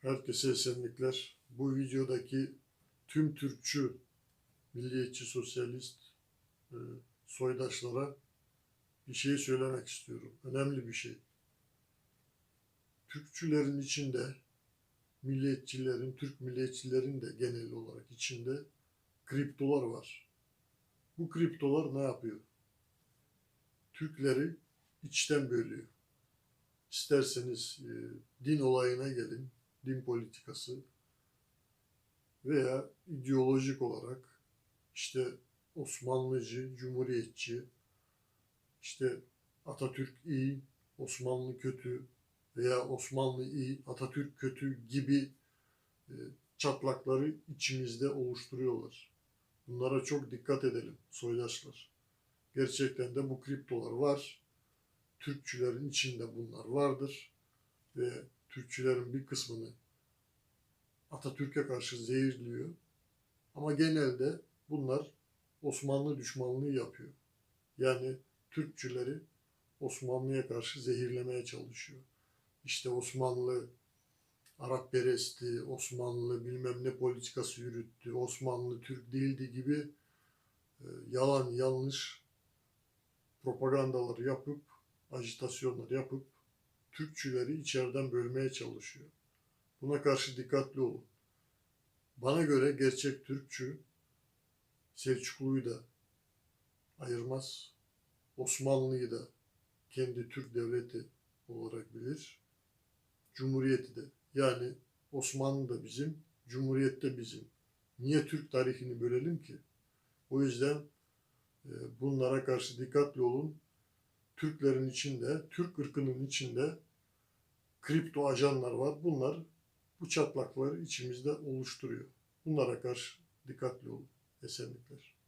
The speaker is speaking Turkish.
Herkese esenlikler. Bu videodaki tüm Türkçü, milliyetçi, sosyalist e, soydaşlara bir şey söylemek istiyorum. Önemli bir şey. Türkçülerin içinde, milliyetçilerin, Türk milliyetçilerin de genel olarak içinde kriptolar var. Bu kriptolar ne yapıyor? Türkleri içten bölüyor. İsterseniz e, din olayına gelin, din politikası veya ideolojik olarak işte Osmanlıcı, Cumhuriyetçi, işte Atatürk iyi, Osmanlı kötü veya Osmanlı iyi, Atatürk kötü gibi e, çatlakları içimizde oluşturuyorlar. Bunlara çok dikkat edelim soydaşlar. Gerçekten de bu kriptolar var. Türkçülerin içinde bunlar vardır ve Türkçülerin bir kısmını Atatürk'e karşı zehirliyor. Ama genelde bunlar Osmanlı düşmanlığı yapıyor. Yani Türkçüleri Osmanlı'ya karşı zehirlemeye çalışıyor. İşte Osmanlı Arap peresti, Osmanlı bilmem ne politikası yürüttü, Osmanlı Türk değildi gibi e, yalan yanlış propagandalar yapıp, ajitasyonlar yapıp Türkçüleri içeriden bölmeye çalışıyor. Buna karşı dikkatli olun. Bana göre gerçek Türkçü Selçuklu'yu da ayırmaz. Osmanlı'yı da kendi Türk devleti olarak bilir. Cumhuriyeti de. Yani Osmanlı da bizim, Cumhuriyet de bizim. Niye Türk tarihini bölelim ki? O yüzden e, bunlara karşı dikkatli olun. Türklerin içinde, Türk ırkının içinde kripto ajanlar var. Bunlar bu çatlakları içimizde oluşturuyor. Bunlara karşı dikkatli olun. Esenlikler.